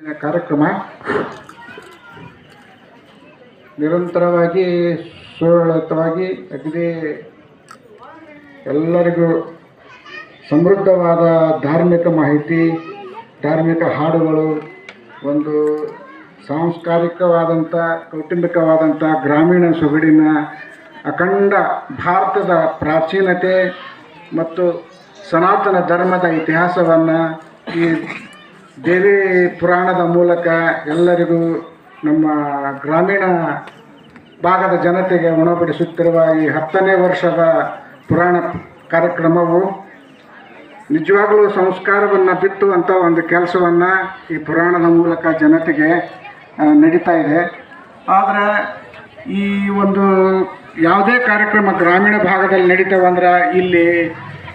ಕಾರ್ಯಕ್ರಮ ನಿರಂತರವಾಗಿ ಸುರಳಿತವಾಗಿ ಅಗದಿ ಎಲ್ಲರಿಗೂ ಸಮೃದ್ಧವಾದ ಧಾರ್ಮಿಕ ಮಾಹಿತಿ, ಧಾರ್ಮಿಕ ಹಾಡುಗಳು, ಒಂದು ಸಾಂಸ್ಕಾರಿಕವಾದಂಥ, ಕೌಟುಂಬಿಕವಾದಂಥ ಗ್ರಾಮೀಣ ಸೊಗಡಿನ ಅಖಂಡ ಭಾರತದ ಪ್ರಾಚೀನತೆ ಮತ್ತು ಸನಾತನ ಧರ್ಮದ ಇತಿಹಾಸವನ್ನು ಈ ದೇವಿ ಪುರಾಣದ ಮೂಲಕ ಎಲ್ಲರಿಗೂ ನಮ್ಮ ಗ್ರಾಮೀಣ ಭಾಗದ ಜನತೆಗೆ ಉಣಬಡಿಸುತ್ತಿರುವ ಈ ಹತ್ತನೇ ವರ್ಷದ ಪುರಾಣ ಕಾರ್ಯಕ್ರಮವು ನಿಜವಾಗಲೂ ಸಂಸ್ಕಾರವನ್ನು ಬಿತ್ತುವಂಥ ಒಂದು ಕೆಲಸವನ್ನು ಈ ಪುರಾಣದ ಮೂಲಕ ಜನತೆಗೆ ನಡೀತಾ ಇದೆ. ಆದರೆ ಈ ಒಂದು ಯಾವುದೇ ಕಾರ್ಯಕ್ರಮ ಗ್ರಾಮೀಣ ಭಾಗದಲ್ಲಿ ನಡೀತಾವಂದ್ರೆ ಇಲ್ಲಿ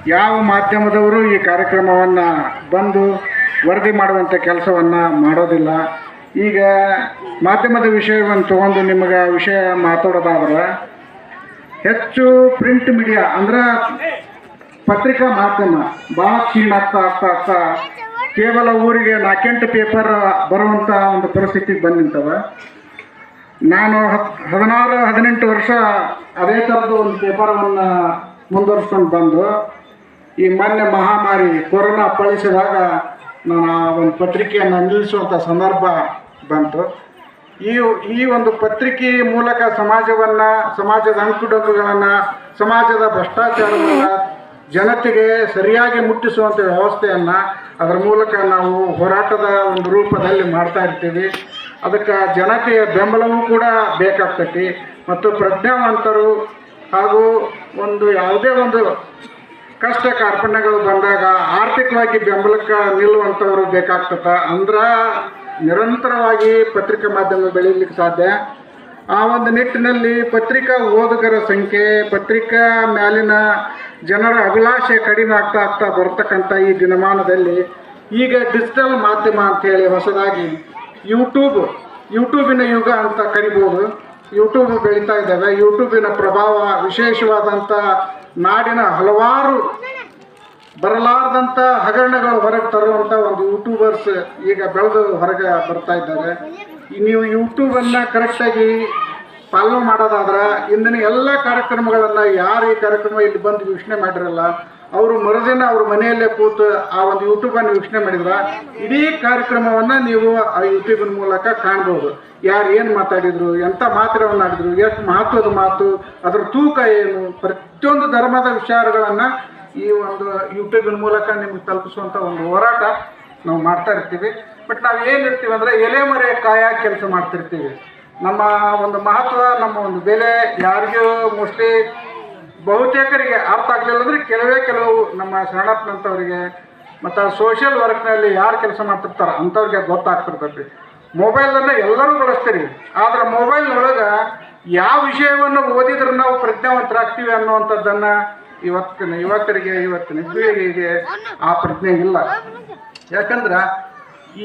ಯಾವ ಮಾಧ್ಯಮದವರು ಈ ಕಾರ್ಯಕ್ರಮವನ್ನು ಬಂದು ವರದಿ ಮಾಡುವಂಥ ಕೆಲಸವನ್ನು ಮಾಡೋದಿಲ್ಲ. ಈಗ ಮಾಧ್ಯಮದ ವಿಷಯವನ್ನು ತಗೊಂಡು ನಿಮಗೆ ವಿಷಯ ಮಾತಾಡೋದಾದ್ರೆ, ಹೆಚ್ಚು ಪ್ರಿಂಟ್ ಮೀಡಿಯಾ ಅಂದ್ರೆ ಪತ್ರಿಕಾ ಮಾಧ್ಯಮ ಭಾಳ ಕ್ಷೀಣ ಆಗ್ತಾ ಆಗ್ತಾ ಆಗ್ತಾ ಕೇವಲ ಊರಿಗೆ ನಾಲ್ಕೆಂಟು ಪೇಪರ್ ಬರುವಂಥ ಒಂದು ಪರಿಸ್ಥಿತಿಗೆ ಬಂದು ನಿಂತವ ನಾನು ಹತ್ ಹದಿನಾರು, ಹದಿನೆಂಟು ವರ್ಷ ಅದೇ ಥರದ ಒಂದು ಪೇಪರವನ್ನು ಮುಂದುವರಿಸ್ಕೊಂಡು ಬಂದು ಈ ಮೊನ್ನೆ ಮಹಾಮಾರಿ ಕೊರೋನಾ ಅಪ್ಪಳಿಸಿದಾಗ ನಾನು ಆ ಒಂದು ಪತ್ರಿಕೆಯನ್ನು ನಿಲ್ಲಿಸುವಂಥ ಸಂದರ್ಭ ಬಂತು. ಈ ಈ ಒಂದು ಪತ್ರಿಕೆ ಮೂಲಕ ಸಮಾಜವನ್ನು, ಸಮಾಜದ ಅಂಕುಡೊಂಕುಗಳನ್ನು, ಸಮಾಜದ ಭ್ರಷ್ಟಾಚಾರವನ್ನು ಜನತೆಗೆ ಸರಿಯಾಗಿ ಮುಟ್ಟಿಸುವಂಥ ವ್ಯವಸ್ಥೆಯನ್ನು ಅದರ ಮೂಲಕ ನಾವು ಹೋರಾಟದ ಒಂದು ರೂಪದಲ್ಲಿ ಮಾಡ್ತಾ ಇರ್ತೀವಿ. ಅದಕ್ಕೆ ಜನತೆಯ ಬೆಂಬಲವೂ ಕೂಡ ಬೇಕಾಗ್ತೈತಿ. ಮತ್ತು ಪ್ರಜ್ಞಾವಂತರು ಹಾಗೂ ಒಂದು ಯಾವುದೇ ಒಂದು ಕಷ್ಟ ಕಾರ್ಪಣ್ಯಗಳು ಬಂದಾಗ ಆರ್ಥಿಕವಾಗಿ ಬೆಂಬಲಕ್ಕೆ ನಿಲ್ಲುವಂಥವ್ರು ಬೇಕಾಗ್ತದ ಅಂದ್ರೆ ನಿರಂತರವಾಗಿ ಪತ್ರಿಕಾ ಮಾಧ್ಯಮ ಬೆಳೀಲಿಕ್ಕೆ ಸಾಧ್ಯ. ಆ ಒಂದು ನಿಟ್ಟಿನಲ್ಲಿ ಪತ್ರಿಕಾ ಓದುಗರ ಸಂಖ್ಯೆ, ಪತ್ರಿಕಾ ಮ್ಯಾಲಿನ ಜನರ ಅಭಿಲಾಷೆ ಕಡಿಮೆ ಆಗ್ತಾ ಆಗ್ತಾ ಬರ್ತಕ್ಕಂಥ ಈ ದಿನಮಾನದಲ್ಲಿ ಈಗ ಡಿಜಿಟಲ್ ಮಾಧ್ಯಮ ಅಂತೇಳಿ ಹೊಸದಾಗಿ ಯೂಟ್ಯೂಬ್, ಯೂಟ್ಯೂಬಿನ ಯುಗ ಅಂತ ಕರಿಬೋದು. ಯೂಟ್ಯೂಬ್ ಬೆಳೀತಾ ಇದ್ದಾವೆ. ಯೂಟ್ಯೂಬಿನ ಪ್ರಭಾವ ವಿಶೇಷವಾದಂಥ ನಾಡಿನ ಹಲವಾರು ಬರಲಾರ್ದಂಥ ಹಗರಣಗಳು ಹೊರಗೆ ತರುವಂಥ ಒಂದು ಯೂಟ್ಯೂಬರ್ಸ್ ಈಗ ಬೆಳೆದು ಹೊರಗೆ ಬರ್ತಾ ಇದ್ದಾರೆ. ನೀವು ಯೂಟ್ಯೂಬನ್ನು ಕರೆಕ್ಟಾಗಿ ಪಾಲನೆ ಮಾಡೋದಾದ್ರೆ ಇಂದಿನ ಎಲ್ಲ ಕಾರ್ಯಕ್ರಮಗಳನ್ನು ಯಾರು ಈ ಕಾರ್ಯಕ್ರಮ ಇಲ್ಲಿ ಬಂದು ವೀಕ್ಷಣೆ ಮಾಡಿರಲ್ಲ ಅವರು ಮರುದಿನ ಅವ್ರ ಮನೆಯಲ್ಲೇ ಕೂತು ಆ ಒಂದು ಯೂಟ್ಯೂಬನ್ನು ವೀಕ್ಷಣೆ ಮಾಡಿದ್ರ, ಇಡೀ ಕಾರ್ಯಕ್ರಮವನ್ನು ನೀವು ಆ ಯೂಟ್ಯೂಬ್ ಮೂಲಕ ಕಾಣ್ಬೋದು. ಯಾರು ಏನು ಮಾತಾಡಿದ್ರು ಮಾತುಗಳನ್ನು ಆಡಿದ್ರು ಎಷ್ಟು ಮಹತ್ವದ ಮಾತು, ಅದರ ತೂಕ ಏನು, ಪ್ರತಿಯೊಂದು ಧರ್ಮದ ವಿಚಾರಗಳನ್ನು ಈ ಒಂದು ಯೂಟ್ಯೂಬಿನ ಮೂಲಕ ನಿಮ್ಗೆ ತಲುಪಿಸುವಂಥ ಒಂದು ಹೋರಾಟ ನಾವು ಮಾಡ್ತಾ ಇರ್ತೀವಿ. ಬಟ್ ನಾವು ಏನಿರ್ತೀವಿ ಅಂದರೆ ಎಲೆ ಮರೆ ಕಾಯ ಕೆಲಸ ಮಾಡ್ತಿರ್ತೀವಿ. ನಮ್ಮ ಒಂದು ಮಹತ್ವ, ನಮ್ಮ ಒಂದು ಬೆಲೆ, ಯಾರಿಗೂ ಮೋಸ್ಟ್ಲಿ ಬಹುತೇಕರಿಗೆ ಅರ್ಥ ಆಗಲಿಲ್ಲ ಅಂದರೆ ಕೆಲವೇ ಕೆಲವು ನಮ್ಮ ಶರಣಪ್ಪನಂಥವ್ರಿಗೆ ಮತ್ತು ಸೋಷಿಯಲ್ ವರ್ಕ್ನಲ್ಲಿ ಯಾರು ಕೆಲಸ ಮಾಡ್ತಿರ್ತಾರೆ ಅಂಥವ್ರಿಗೆ ಗೊತ್ತಾಗ್ತಿರ್ತೈತಿ. ಮೊಬೈಲನ್ನು ಎಲ್ಲರೂ ಬಳಸ್ತೀರಿ. ಆದರೆ ಮೊಬೈಲ್ನೊಳಗೆ ಯಾವ ವಿಷಯವನ್ನು ಓದಿದ್ರೆ ನಾವು ಪ್ರಜ್ಞಾವಂತರಾಗ್ತೀವಿ ಅನ್ನುವಂಥದ್ದನ್ನು ಇವತ್ತಿನ ಯುವಕರಿಗೆ, ಇವತ್ತಿನ ಪೀಳಿಗೆಗೆ ಆ ಪ್ರಜ್ಞೆ ಇಲ್ಲ. ಯಾಕಂದ್ರೆ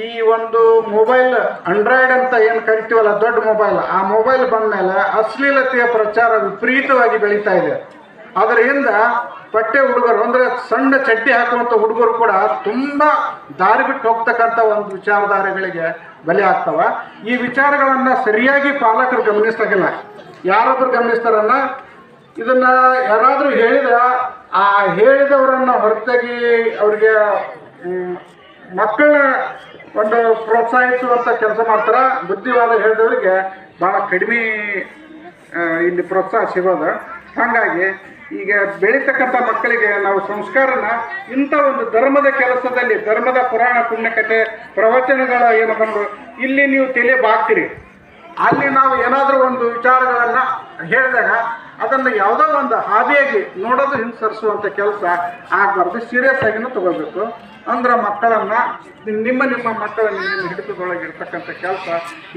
ಈ ಒಂದು ಮೊಬೈಲ್ ಆಂಡ್ರಾಯ್ಡ್ ಅಂತ ಏನು ಕರಿತೀವಲ್ಲ ದೊಡ್ಡ ಮೊಬೈಲ್ ಆ ಮೊಬೈಲ್ ಬಂದಮೇಲೆ ಅಶ್ಲೀಲತೆಯ ಪ್ರಚಾರ ವಿಪರೀತವಾಗಿ ಬೆಳೀತಾ ಇದೆ. ಅದರಿಂದ ಪಟ್ಟೆ ಹುಡುಗರು, ಅಂದರೆ ಸಣ್ಣ ಚಡ್ಡಿ ಹಾಕುವಂಥ ಹುಡುಗರು ಕೂಡ ತುಂಬ ದಾರಿ ಬಿಟ್ಟು ಹೋಗ್ತಕ್ಕಂಥ ಒಂದು ವಿಚಾರಧಾರೆಗಳಿಗೆ ಬಲಿ ಆಗ್ತವ. ಈ ವಿಚಾರಗಳನ್ನು ಸರಿಯಾಗಿ ಪಾಲಕರು ಗಮನಿಸ್ತಾಗಿಲ್ಲ ಯಾರೊಬ್ಬರು ಗಮನಿಸ್ತಾರನ್ನ ಇದನ್ನ ಯಾರಾದರೂ ಹೇಳಿದ್ರೆ, ಆ ಹೇಳಿದವರನ್ನ ಹೊರತಾಗಿ ಅವರಿಗೆ ಮಕ್ಕಳ ಒಂದು ಪ್ರೋತ್ಸಾಹಿಸುವಂಥ ಕೆಲಸ ಮಾಡ್ತಾರೆ. ಬುದ್ಧಿವಾದ ಹೇಳಿದವರಿಗೆ ಭಾಳ ಕಡಿಮೆ ಇಲ್ಲಿ ಪ್ರೋತ್ಸಾಹ ಸಿಗೋದು. ಹಾಗಾಗಿ ಈಗ ಬೆಳೀತಕ್ಕಂಥ ಮಕ್ಕಳಿಗೆ ನಾವು ಸಂಸ್ಕಾರನ ಇಂಥ ಒಂದು ಧರ್ಮದ ಕೆಲಸದಲ್ಲಿ, ಧರ್ಮದ ಪುರಾಣ ಪುಣ್ಯಕತೆ ಪ್ರವಚನಗಳ ಏನು ಬಂದು, ಇಲ್ಲಿ ನೀವು ತಲೆ ಅಲ್ಲಿ ನಾವು ಏನಾದರೂ ಒಂದು ವಿಚಾರಗಳನ್ನು ಹೇಳಿದಾಗ ಅದನ್ನು ಯಾವುದೋ ಒಂದು ಹಾದಿಯಾಗಿ ನೋಡೋದು ಹಿಂಸರಿಸುವಂಥ ಕೆಲಸ ಆಗಬಾರ್ದು ಸೀರಿಯಸ್ ಆಗಿನೂ ತಗೋಬೇಕು. ಅಂದ್ರೆ ಮಕ್ಕಳನ್ನು, ನಿಮ್ಮ ನಿಮ್ಮ ಮಕ್ಕಳನ್ನು ನಿಮ್ಮ ಹಿಡಿತದೊಳಗಿರ್ತಕ್ಕಂಥ ಕೆಲಸ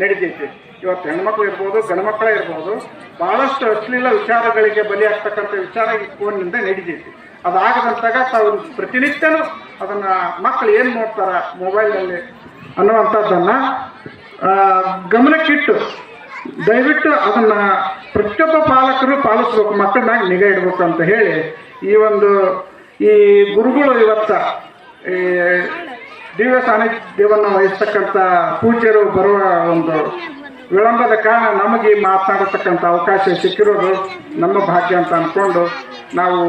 ನಡೀತೈತಿ. ಇವತ್ತು ಹೆಣ್ಮಕ್ಳು ಇರ್ಬೋದು ಗಂಡು ಮಕ್ಕಳೇ ಇರ್ಬೋದು ಭಾಳಷ್ಟು ಅಶ್ಲೀಲ ವಿಚಾರಗಳಿಗೆ ಬಲಿಯಾಗ್ತಕ್ಕಂಥ ವಿಚಾರ ಈ ಫೋನ್ನಿಂದ ನಡೀತೈತಿ. ಅದಾಗದಂತಾಗ ತಾವು ಪ್ರತಿನಿತ್ಯನೂ ಅದನ್ನು ಮಕ್ಕಳು ಏನು ನೋಡ್ತಾರೆ ಮೊಬೈಲ್ನಲ್ಲಿ ಅನ್ನುವಂಥದ್ದನ್ನು ಗಮನಕ್ಕಿಟ್ಟು ದಯವಿಟ್ಟು ಅದನ್ನು ಪ್ರತಿಯೊಬ್ಬ ಪಾಲಕರು ಪಾಲಿಸ್ಬೇಕು, ಮಕ್ಕಳನ್ನಾಗಿ ನಿಗಾ ಇಡಬೇಕು ಅಂತ ಹೇಳಿ ಈ ಒಂದು ಈ ಗುರುಗಳು ಇವತ್ತ ಈ ದಿವ್ಯ ಸಾನ್ನಿಧ್ಯವನ್ನು ವಹಿಸ್ತಕ್ಕಂಥ ಪೂಜ್ಯರು ಬರುವ ಒಂದು ವಿಳಂಬದ ಕಾರಣ ನಮಗೆ ಈ ಮಾತನಾಡತಕ್ಕಂಥ ಅವಕಾಶ ಸಿಕ್ಕಿರೋದು ನಮ್ಮ ಭಾಗ್ಯ ಅಂತ ಅಂದ್ಕೊಂಡು ನಾವು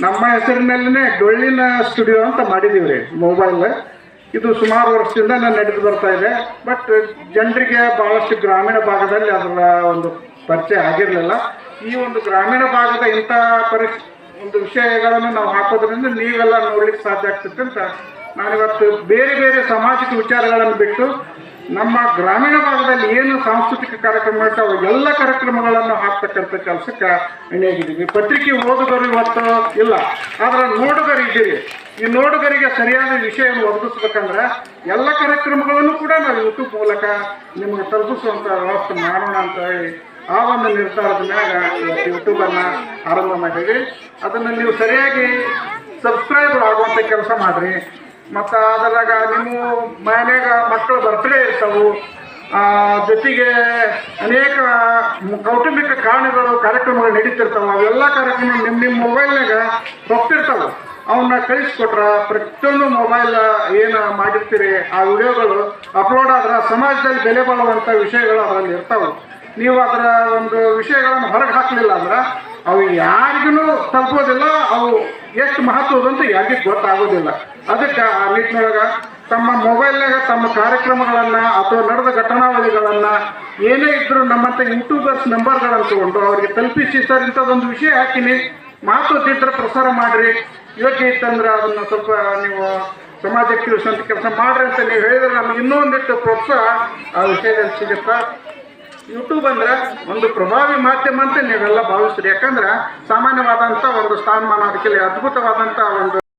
ನಮ್ಮ ಹೆಸರಿನಲ್ಲೇ ಡೊಳ್ಳಿನ ಸ್ಟುಡಿಯೋ ಅಂತ ಮಾಡಿದ್ದೀವಿ ರೀ ಮೊಬೈಲ್ ಇದು ಸುಮಾರು ವರ್ಷದಿಂದ ನಾನು ನಡೆದು ಬರ್ತಾ ಇದೆ. ಬಟ್ ಜನರಿಗೆ ಭಾಳಷ್ಟು ಗ್ರಾಮೀಣ ಭಾಗದಲ್ಲಿ ಅದರ ಒಂದು ಪರಿಚಯ ಆಗಿರಲಿಲ್ಲ. ಈ ಒಂದು ಗ್ರಾಮೀಣ ಭಾಗದ ಇಂಥ ಪರಿಸ್, ಒಂದು ವಿಷಯಗಳನ್ನು ನಾವು ಹಾಕೋದ್ರಿಂದ ನೀವೆಲ್ಲ ನೋಡ್ಲಿಕ್ಕೆ ಸಾಧ್ಯ ಆಗ್ತದೆ ಅಂತ ನಾನಿವತ್ತು ಬೇರೆ ಬೇರೆ ಸಾಮಾಜಿಕ ವಿಚಾರಗಳನ್ನು ಬಿಟ್ಟು ನಮ್ಮ ಗ್ರಾಮೀಣ ಭಾಗದಲ್ಲಿ ಏನು ಸಾಂಸ್ಕೃತಿಕ ಕಾರ್ಯಕ್ರಮ ಇರ್ತಾವೆ ಎಲ್ಲ ಕಾರ್ಯಕ್ರಮಗಳನ್ನು ಹಾಕ್ತಕ್ಕಂಥ ಕೆಲಸಕ್ಕೆ ಅಣಿಯಾಗಿದ್ದೀವಿ ಪತ್ರಿಕೆ ಓದುಗರು ಇವತ್ತು ಇಲ್ಲ. ಆದರೆ ನೋಡುಗರು ಇದ್ದೀರಿ. ಈ ನೋಡುಗರಿಗೆ ಸರಿಯಾದ ವಿಷಯವನ್ನು ಒದಗಿಸ್ಬೇಕಂದ್ರೆ ಎಲ್ಲ ಕಾರ್ಯಕ್ರಮಗಳನ್ನು ಕೂಡ ನಾವು ಯೂಟ್ಯೂಬ್ ಮೂಲಕ ನಿಮಗೆ ತಲುಪಿಸುವಂಥ ವ್ಯವಸ್ಥೆ ಮಾಡೋಣ ಅಂತ ಹೇಳಿ ಆ ಒಂದು ನಿರ್ಧಾರದ ಮ್ಯಾಗ ಇವತ್ತು ಯೂಟ್ಯೂಬನ್ನು ಆರಂಭ ಮಾಡಿದ್ವಿ. ಅದನ್ನು ನೀವು ಸರಿಯಾಗಿ ಸಬ್ಸ್ಕ್ರೈಬರ್ ಆಗುವಂಥ ಕೆಲಸ ಮಾಡಿರಿ. ಮತ್ತು ಅದರಾಗ ನಿಮ್ಮ ಮನ್ಯಾಗ ಮಕ್ಕಳು ಬರ್ತ್ಡೇ ಇರ್ತವೆ. ಜೊತೆಗೆ ಅನೇಕ ಕೌಟುಂಬಿಕ ಕಾರಣಗಳು, ಕಾರ್ಯಕ್ರಮಗಳು ನಡೀತಿರ್ತಾವೆ. ಅವೆಲ್ಲ ಕಾರ್ಯಕ್ರಮ ನಿಮ್ಮ ನಿಮ್ಮ ಮೊಬೈಲ್ನಾಗ ಹೋಗ್ತಿರ್ತಾವೆ. ಅವನ್ನ ಕಳಿಸ್ಕೊಟ್ರ ಪ್ರತಿಯೊಂದು ಮೊಬೈಲ್ ಏನು ಮಾಡಿರ್ತೀರಿ, ಆ ವಿಡಿಯೋಗಳು ಅಪ್ಲೋಡ್ ಆದ್ರೆ ಸಮಾಜದಲ್ಲಿ ಬೆಲೆ ಬಾಳುವಂಥ ವಿಷಯಗಳು ಅದರಲ್ಲಿ ಇರ್ತಾವೆ. ನೀವು ಅದರ ಒಂದು ವಿಷಯಗಳನ್ನು ಹೊರಗೆ ಹಾಕಲಿಲ್ಲ ಅಂದ್ರೆ ಅವು ಯಾರಿಗೂ ತಲುಪೋದಿಲ್ಲ, ಅವು ಎಷ್ಟು ಮಹತ್ವದಂತ ಯಾರಿಗೂ ಗೊತ್ತಾಗೋದಿಲ್ಲ. ಅದಕ್ಕೆ ಆ ನಿಟ್ಟಿನೊಳಗೆ ತಮ್ಮ ಮೊಬೈಲ್ನಾಗ ತಮ್ಮ ಕಾರ್ಯಕ್ರಮಗಳನ್ನು ಅಥವಾ ನಡೆದ ಘಟನಾವಳಿಗಳನ್ನು ಏನೇ ಇದ್ದರೂ ನಮ್ಮಂಥ ಯೂಟ್ಯೂಬರ್ಸ್ ನಂಬರ್ಗಳನ್ನು ತಗೊಂಡು ಅವರಿಗೆ ತಲುಪಿಸಿ ಸರ್, ಇಂಥದ್ದೊಂದು ವಿಷಯ ಹಾಕಿನಿ. ಮಾತು ತಿಂದ್ರೆ ಪ್ರಸಾರ ಮಾಡಿರಿ. ಯೋಗ್ಯ ಇತ್ತಂದ್ರೆ ಅದನ್ನು ಸ್ವಲ್ಪ ನೀವು ಸಮಾಜಕ್ಕೆ ತಿಳಿಸುವಂಥ ಕೆಲಸ ಮಾಡ್ರಿ ಅಂತ ನೀವು ಹೇಳಿದ್ರೆ ನಮ್ಗೆ ಇನ್ನೊಂದಿಟ್ಟು ಪ್ರೋತ್ಸಾಹ ಆ ವಿಷಯದಲ್ಲಿ ಸಿಗುತ್ತೆ? ಯೂಟ್ಯೂಬ್ ಅಂದ್ರೆ ಒಂದು ಪ್ರಭಾವಿ ಮಾಧ್ಯಮ ಅಂತ ನೀವೆಲ್ಲ ಭಾವಿಸ್ರಿ ಯಾಕಂದ್ರೆ ಸಾಮಾನ್ಯವಾದಂಥ ಒಂದು ಸ್ಥಾನಮಾನ ಅದಕ್ಕೆ ಅದ್ಭುತವಾದಂಥ ಒಂದು